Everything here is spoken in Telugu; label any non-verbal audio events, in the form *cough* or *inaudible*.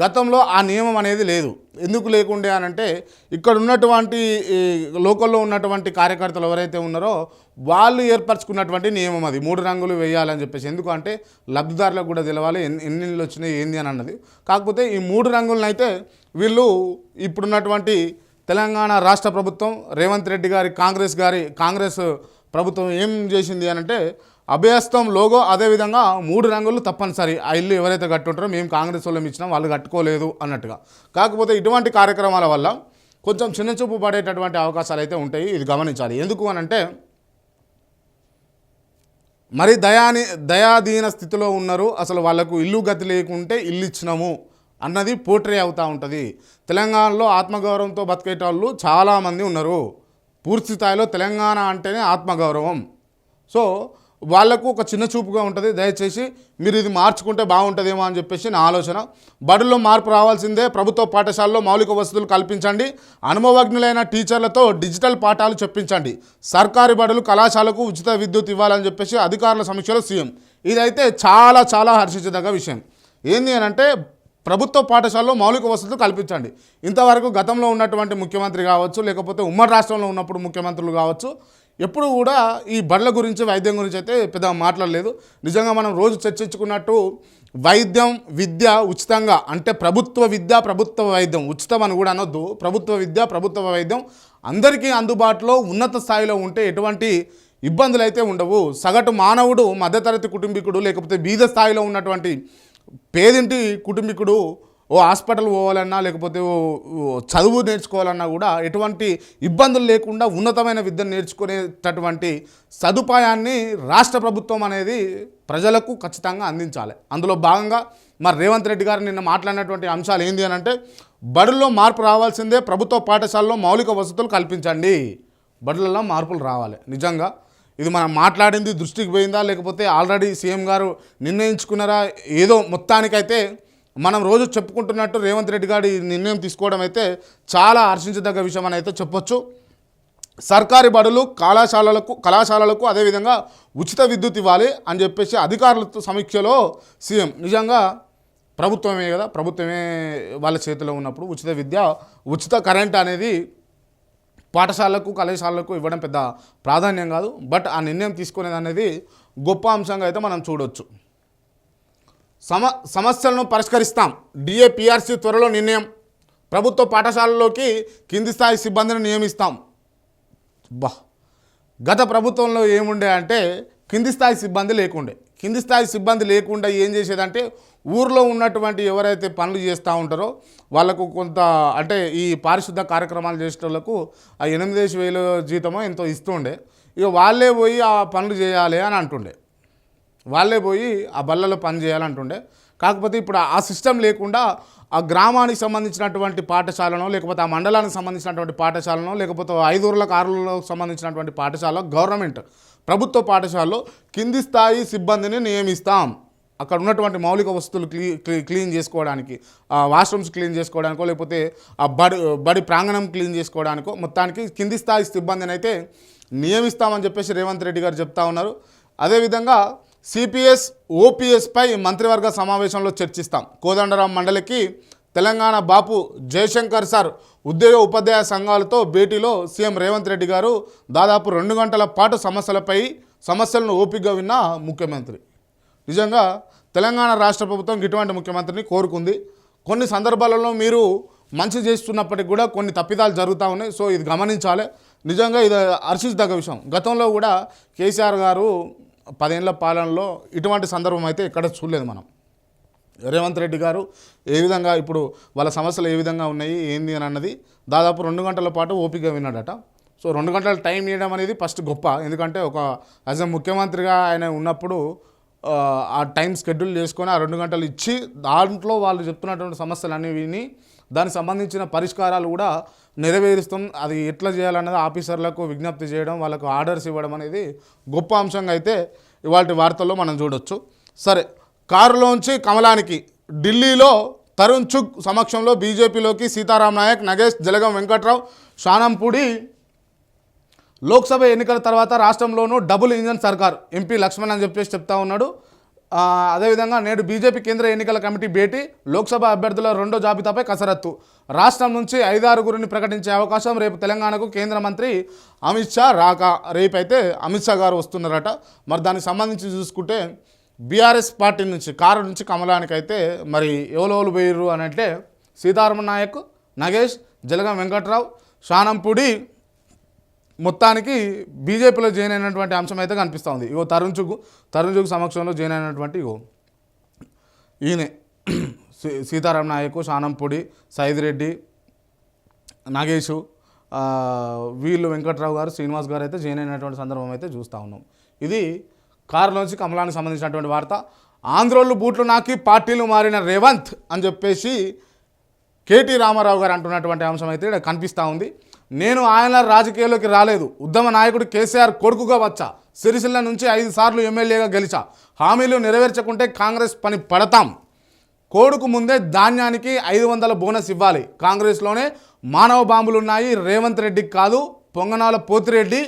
గతంలో ఆ నియమం అనేది లేదు. ఎందుకు లేకుండే అని అంటే ఇక్కడ ఉన్నటువంటి లోకల్లో ఉన్నటువంటి కార్యకర్తలు ఎవరైతే ఉన్నారో వాళ్ళు ఏర్పరచుకున్నటువంటి నియమం అది. మూడు రంగులు వేయాలని చెప్పేసి. ఎందుకంటే లబ్ధిదారులకు కూడా తెలవాలి ఎన్ని ఇళ్ళు వచ్చినాయి ఏంది అని అన్నది. కాకపోతే ఈ మూడు రంగులను అయితే వీళ్ళు ఇప్పుడున్నటువంటి తెలంగాణ రాష్ట్ర ప్రభుత్వం రేవంత్ రెడ్డి గారి కాంగ్రెస్ గారి కాంగ్రెస్ ప్రభుత్వం ఏం చేసింది అనంటే అభయస్తం లోగో అదేవిధంగా మూడు రంగులు తప్పనిసరి. ఆ ఇల్లు ఎవరైతే కట్టుంటారో మేము కాంగ్రెస్ వాళ్ళం ఇచ్చినాం వాళ్ళు కట్టుకోలేదు అన్నట్టుగా. కాకపోతే ఇటువంటి కార్యక్రమాల వల్ల కొంచెం చిన్నచూపు పడేటటువంటి అవకాశాలు అయితే ఉంటాయి ఇది గమనించాలి. ఎందుకు అని అంటే మరి దయాని దయాధీన స్థితిలో ఉన్నారు అసలు వాళ్ళకు ఇల్లు గతి లేకుంటే ఇల్లు ఇచ్చినాము అన్నది పోట్రే అవుతూ ఉంటుంది. తెలంగాణలో ఆత్మగౌరవంతో బతికేటోళ్ళు చాలామంది ఉన్నారు. పూర్తి స్థాయిలో తెలంగాణ అంటేనే ఆత్మగౌరవం. సో వాళ్ళకు ఒక చిన్న చూపుగా ఉంటుంది. దయచేసి మీరు ఇది మార్చుకుంటే బాగుంటుందేమో అని చెప్పేసి నా ఆలోచన. బడుల్లో మార్పు రావాల్సిందే. ప్రభుత్వ పాఠశాలలో మౌలిక వసతులు కల్పించండి. అనుభవజ్ఞులైన టీచర్లతో డిజిటల్ పాఠాలు చెప్పించండి. సర్కారీ బడులు కళాశాలకు ఉచిత విద్యుత్ ఇవ్వాలని చెప్పేసి అధికారుల సమీక్షలో సీఎం. ఇదైతే చాలా చాలా హర్షించదగ్గ విషయం. ఏంది అని అంటే ప్రభుత్వ పాఠశాలలో మౌలిక వసతులు కల్పించండి. ఇంతవరకు గతంలో ఉన్నటువంటి ముఖ్యమంత్రి కావచ్చు లేకపోతే ఉమ్మడి రాష్ట్రంలో ఉన్నప్పుడు ముఖ్యమంత్రులు కావచ్చు ఎప్పుడు కూడా ఈ బండ్ల గురించి వైద్యం గురించి అయితే పెద్దగా మాట్లాడలేదు. నిజంగా మనం రోజు చర్చించుకున్నట్టు వైద్యం విద్య ఉచితంగా అంటే ప్రభుత్వ విద్య ప్రభుత్వ వైద్యం ఉచితం అని కూడా అనొద్దు ప్రభుత్వ విద్య ప్రభుత్వ వైద్యం అందరికీ అందుబాటులో ఉన్నత స్థాయిలో ఉంటే ఎటువంటి ఇబ్బందులు అయితే ఉండవు. సగటు మానవుడు మధ్యతరగతి కుటుంబీకుడు లేకపోతే బీద స్థాయిలో ఉన్నటువంటి పేదింటి కుటుంబీకుడు ఓ హాస్పిటల్ పోవాలన్నా లేకపోతే ఓ చదువు నేర్చుకోవాలన్నా కూడా ఎటువంటి ఇబ్బందులు లేకుండా ఉన్నతమైన విద్యను నేర్చుకునేటటువంటి సదుపాయాన్ని రాష్ట్ర ప్రభుత్వం అనేది ప్రజలకు ఖచ్చితంగా అందించాలి. అందులో భాగంగా మరి రేవంత్ రెడ్డి గారు నిన్న మాట్లాడినటువంటి అంశాలు ఏంటి అని అంటే బడుల్లో మార్పు రావాల్సిందే ప్రభుత్వ పాఠశాలలో మౌలిక వసతులు కల్పించండి. బడులలో మార్పులు రావాలి. నిజంగా ఇది మనం మాట్లాడింది దృష్టికి పోయిందా లేకపోతే ఆల్రెడీ సీఎం గారు నిర్ణయించుకున్నారా ఏదో మొత్తానికైతే మనం రోజు చెప్పుకుంటున్నట్టు రేవంత్ రెడ్డి గారి నిర్ణయం తీసుకోవడం అయితే చాలా హర్షించదగ్గ విషయం అని అయితే చెప్పొచ్చు. సర్కారీ బడులు కళాశాలలకు కళాశాలలకు అదేవిధంగా ఉచిత విద్యుత్ ఇవ్వాలి అని చెప్పేసి అధికారులతో సమీక్షలో సీఎం నిజంగా ప్రభుత్వమే కదా ప్రభుత్వమే వాళ్ళ చేతిలో ఉన్నప్పుడు ఉచిత విద్య ఉచిత కరెంట్ అనేది పాఠశాలకు కళాశాలకు ఇవ్వడం పెద్ద ప్రాధాన్యం కాదు. బట్ ఆ నిర్ణయం తీసుకునేది అనేది గొప్ప అంశంగా అయితే మనం చూడొచ్చు. సమ సమస్యలను పరిష్కరిస్తాం. డిఏపిఆర్సీ త్వరలో నిర్ణయం. ప్రభుత్వ పాఠశాలలోకి కింది స్థాయి సిబ్బందిని నియమిస్తాం. బా. గత ప్రభుత్వంలో ఏముండే అంటే కింది స్థాయి సిబ్బంది లేకుండే. కింది స్థాయి సిబ్బంది లేకుండా ఏం చేసేదంటే ఊర్లో ఉన్నటువంటి ఎవరైతే పనులు చేస్తూ ఉంటారో వాళ్ళకు కొంత అంటే ఈ పారిశుద్ధ కార్యక్రమాలు చేసేటోళ్ళకు ఆ ఎనిమిదేసి వేలు జీతమో ఎంతో ఇస్తుండే. ఇక వాళ్ళే పోయి ఆ పనులు చేయాలి అని అంటుండే. వాళ్ళే పోయి ఆ బల్లలో పని చేయాలంటుండే. కాకపోతే ఇప్పుడు ఆ సిస్టమ్ లేకుండా ఆ గ్రామానికి సంబంధించినటువంటి పాఠశాలను లేకపోతే ఆ మండలానికి సంబంధించినటువంటి పాఠశాలను లేకపోతే ఐదూరులకు ఆరులకు సంబంధించినటువంటి పాఠశాల గవర్నమెంట్ ప్రభుత్వ పాఠశాలలో కింది స్థాయి సిబ్బందిని నియమిస్తాం. అక్కడ ఉన్నటువంటి మౌలిక వస్తువులు క్లీ క్లీన్ చేసుకోవడానికి వాష్రూమ్స్ క్లీన్ చేసుకోవడానికో లేకపోతే ఆ బడి బడి ప్రాంగణం క్లీన్ చేసుకోవడానికో మొత్తానికి కింది స్థాయి సిబ్బందిని అయితే నియమిస్తామని చెప్పేసి రేవంత్ రెడ్డి గారు చెప్తా ఉన్నారు. అదేవిధంగా సిపిఎస్ ఓపీఎస్పై మంత్రివర్గ సమావేశంలో చర్చిస్తాం. కోదండరాం మండలికి తెలంగాణ బాపు జయశంకర్ సార్ ఉద్యోగ ఉపాధ్యాయ సంఘాలతో భేటీలో సీఎం రేవంత్ రెడ్డి గారు దాదాపు రెండు గంటల పాటు సమస్యలపై సమస్యలను ఓపికగా విన్న ముఖ్యమంత్రి. నిజంగా తెలంగాణ రాష్ట్ర ప్రభుత్వం ఇటువంటి ముఖ్యమంత్రిని కోరుకుంది. కొన్ని సందర్భాలలో మీరు మంచి చేస్తున్నప్పటికి కూడా కొన్ని తప్పిదాలు జరుగుతూ ఉన్నాయి. సో ఇది గమనించాలి. నిజంగా ఇది హర్షించదగ్గ విషయం. గతంలో కూడా కేసీఆర్ గారు పదేళ్ళ పాలనలో ఇటువంటి సందర్భం అయితే ఎక్కడ చూడలేదు మనం. రేవంత్ రెడ్డి గారు ఏ విధంగా ఇప్పుడు వాళ్ళ సమస్యలు ఏ విధంగా ఉన్నాయి ఏంది అని అన్నది దాదాపు రెండు గంటల పాటు ఓపిక విన్నాడట. సో రెండు గంటల టైం ఇవ్వడం అనేది ఫస్ట్ గొప్ప. ఎందుకంటే ఒక యాజ్ ఎ ముఖ్యమంత్రిగా ఆయన ఉన్నప్పుడు ఆ, టైం షెడ్యూల్ చేసుకొని ఆ రెండు గంటలు ఇచ్చి దాంట్లో వాళ్ళు చెప్తున్నటువంటి సమస్యలు అనేవి విని దానికి సంబంధించిన పరిష్కారాలు కూడా నెరవేరుస్తాం. అది ఎట్లా చేయాలన్నది ఆఫీసర్లకు విజ్ఞప్తి చేయడం వాళ్ళకు ఆర్డర్స్ ఇవ్వడం అనేది గొప్ప అంశంగా అయితే ఇవాళ వార్తల్లో మనం చూడొచ్చు. సరే కారులోంచి కమలానికి ఢిల్లీలో తరుణ్ చుగ్ సమక్షంలో బీజేపీలోకి సీతారాం నాయక్ నగేష్ జలగం వెంకట్రావు షానంపూడి లోక్సభ ఎన్నికల తర్వాత రాష్ట్రంలోనూ డబుల్ ఇంజన్ సర్కార్ ఎంపీ లక్ష్మణ్ అని చెప్పేసి చెప్తా ఉన్నాడు. అదేవిధంగా నేడు బీజేపీ కేంద్ర ఎన్నికల కమిటీ భేటీ లోక్సభ అభ్యర్థుల రెండో జాబితాపై కసరత్తు. రాష్ట్రం నుంచి ఐదారుగురిని ప్రకటించే అవకాశం రేపు తెలంగాణకు కేంద్ర మంత్రి అమిత్ షా రాక. రేపైతే అమిత్ షా గారు వస్తున్నారట. మరి దానికి సంబంధించి చూసుకుంటే బీఆర్ఎస్ పార్టీ నుంచి కారు నుంచి కమలానికి అయితే మరి ఎవరెవరు పోయిర్రు అని అంటే సీతారామ నాయక్ నగేష్ జలగం వెంకట్రావు శానంపూడి మొత్తానికి బీజేపీలో జాయిన్ అయినటువంటి అంశం అయితే కనిపిస్తూ ఉంది ఇగో తరుణ్ చుగ్ తరుణ్ చుగ్ సమక్షంలో జాయిన్ అయినటువంటి ఇగో ఈయనే *clears throat* సీ- సీతారాం నాయకు శానంపూడి సైదిరెడ్డి నాగేషు వీళ్ళు వెంకట్రావు గారు శ్రీనివాస్ గారు అయితే జాయిన్ అయినటువంటి సందర్భం అయితే చూస్తూ ఉన్నాం. ఇది కారులోంచి కమలానికి సంబంధించినటువంటి వార్త. ఆంధ్రోళ్ళు బూట్లు నాకి పార్టీలు మారిన రేవంత్ అని చెప్పేసి కేటీ రామారావు గారు అంటున్నటువంటి అంశం అయితే ఇక్కడ కనిపిస్తూ ఉంది. నేను ఆయన రాజకీయాల్లోకి రాలేదు. ఉద్దమ నాయకుడు కేసీఆర్ కొడుకుగా వచ్చా. సిరిసిల్ల నుంచి ఐదు సార్లు ఎమ్మెల్యేగా గెలిచా. హామీలు నెరవేర్చకుంటే కాంగ్రెస్ పని పడతాం. కోడుకు ముందే ధాన్యానికి ఐదు వందల బోనస్ ఇవ్వాలి. కాంగ్రెస్లోనే మానవ బాంబులు ఉన్నాయి రేవంత్ రెడ్డికి కాదు పొంగనాల పోతిరెడ్డి.